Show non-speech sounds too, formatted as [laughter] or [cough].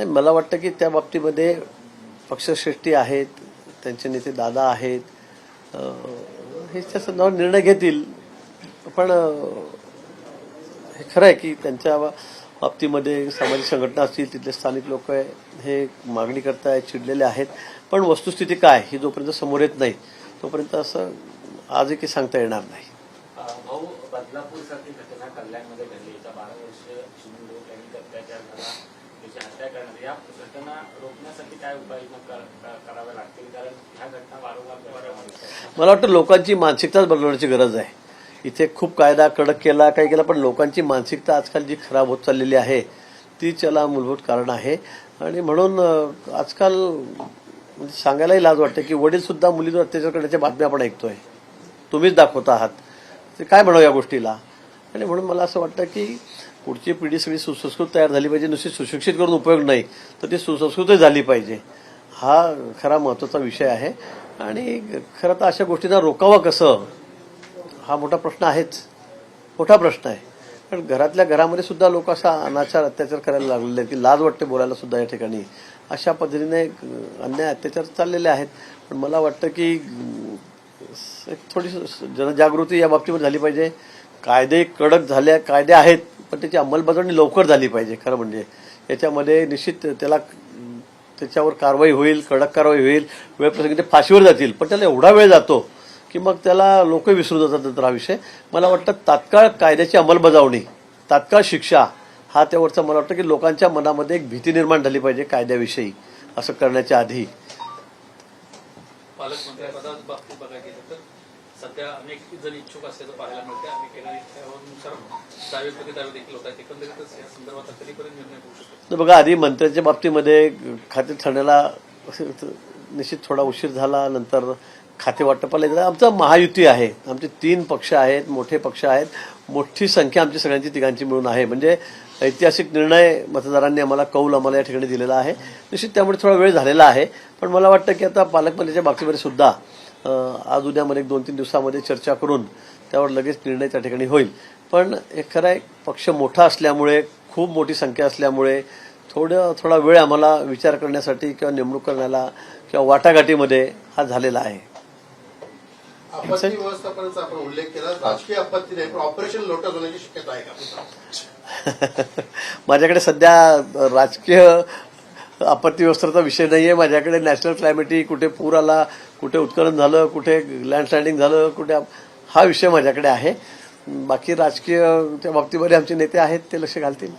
नाही मला वाटतं की त्या बाबतीमध्ये पक्षश्रेष्ठी आहेत त्यांचे नेते दादा आहेत हे संदर्भात निर्णय घेतील. पण हे खरं आहे की त्यांच्या बाबतीमध्ये सामाजिक संघटना असतील तिथले स्थानिक लोक हे मागणी करतायत चिडलेले आहेत. पण वस्तुस्थिती काय? ही जोपर्यंत समोर येत नाही तोपर्यंत असं आजही की सांगता येणार नाही. बदलापूर सारखी घटना कल्याणमध्ये घडली. बारा वर्ष हत्या करणार? या घटना रोखण्यासाठी काय उपाययोजना कराव्या लागतील? कारण ह्या घटना वारंवार मला वाटतं लोकांची मानसिकताच बदलवण्याची गरज आहे. इथे खूप कायदा कडक केला काही केला पण लोकांची मानसिकता आजकाल जी खराब होत चाललेली आहे तीच्याला मूलभूत कारण आहे. आणि म्हणून आजकाल म्हणजे सांगायलाही लाज वाटते की वडील सुद्धा मुलीवर अत्याचार करण्याच्या बातम्या आपण ऐकतोय. तुम्हीच दाखवता आहात. ते काय म्हणू या गोष्टीला? आणि म्हणून मला असं वाटतं की पुढची पिढी सगळी सुसंस्कृत तयार झाली पाहिजे नुसती सुशिक्षित करून उपयोग नाही तर ती सुसंस्कृतही झाली पाहिजे. हा खरा महत्त्वाचा विषय आहे. आणि खरं तर अशा गोष्टींना रोकावं कसं? हा मोठा प्रश्न आहेच. मोठा प्रश्न आहे. कारण घरातल्या घरामध्ये सुद्धा लोक असा अनाचार अत्याचार करायला लागलेले आहेत की लाज वाटते बोलायला सुद्धा या ठिकाणी. अशा पद्धतीने अन्याय अत्याचार चाललेले आहेत. पण मला वाटतं की एक थोडी जनजागृती या बाबतीमध्ये झाली पाहिजे. कायदे कडक झाले कायदे आहेत पण त्याची अंमलबजावणी लवकर झाली पाहिजे खरं म्हणजे. याच्यामध्ये निश्चित त्याला त्याच्यावर कारवाई होईल कडक कारवाई होईल वेळप्रसंगी ते फाशीवर जातील पण त्याला एवढा वेळ जातो की मग त्याला लोक विसरून जातात हा विषय. मला वाटतं तात्काळ कायद्याची अंमलबजावणी तात्काळ शिक्षा हा त्यावरचा मला वाटतं की लोकांच्या मनामध्ये एक भीती निर्माण झाली पाहिजे कायद्याविषयी असं करण्याच्या आधी. बाबतीत बघायला गेलं तर? सध्या अनेक जण इच्छुक असल्याचं पाहायला मिळते अनेक त्यानुसार दावे प्रतिदावे देखील होत आहेत एकंदरीतच या संदर्भात कधीपर्यंत निर्णय होऊ शकतो. तर बघा आधी मंत्र्यांच्या बाबतीमध्ये खाते ठरण्याला निश्चित थोडा उशीर झाला नंतर खाते वाटपाला येतात आमचं महायुती आहे. आमचे तीन पक्ष आहेत मोठे पक्ष आहेत. मोठी संख्या आमची सगळ्यांची तिघांची मिळून आहे. म्हणजे ऐतिहासिक निर्णय मतदारांनी आम्हाला कौल आम्हाला या ठिकाणी दिलेला आहे. निश्चित त्यामुळे थोडा वेळ झालेला आहे. पण मला वाटतं की आता पालकमंत्र्याच्या बाबतीमध्ये सुद्धा आज उद्यामध्ये एक दोन तीन दिवसामध्ये चर्चा करून त्यावर लगेच निर्णय त्या ठिकाणी होईल. पण हे खरं आहे पक्ष मोठा असल्यामुळे खूप मोठी संख्या असल्यामुळे थोडं थोडा वेळ आम्हाला विचार करण्यासाठी किंवा नेमणूक करण्याला किंवा वाटाघाटीमध्ये हा झालेला आहे. आपत्ती व्यवस्थापनाचा आपण उल्लेख केला. राजकीय आपत्ती नाही पण ऑपरेशन लोटस होण्याची शक्यता आहे का? [laughs] माझ्याकडे सध्या राजकीय आपत्ती व्यवस्थेचा विषय नाही आहे माझ्याकडे नॅशनल क्लायमेटी कुठे पूर आला कुठे उत्खनन झालं कुठे लँडस्लायडिंग झालं कुठे हा विषय माझ्याकडे आहे. बाकी राजकीय त्या बाबतीमध्ये आमचे नेते आहेत ते लक्ष घालतील.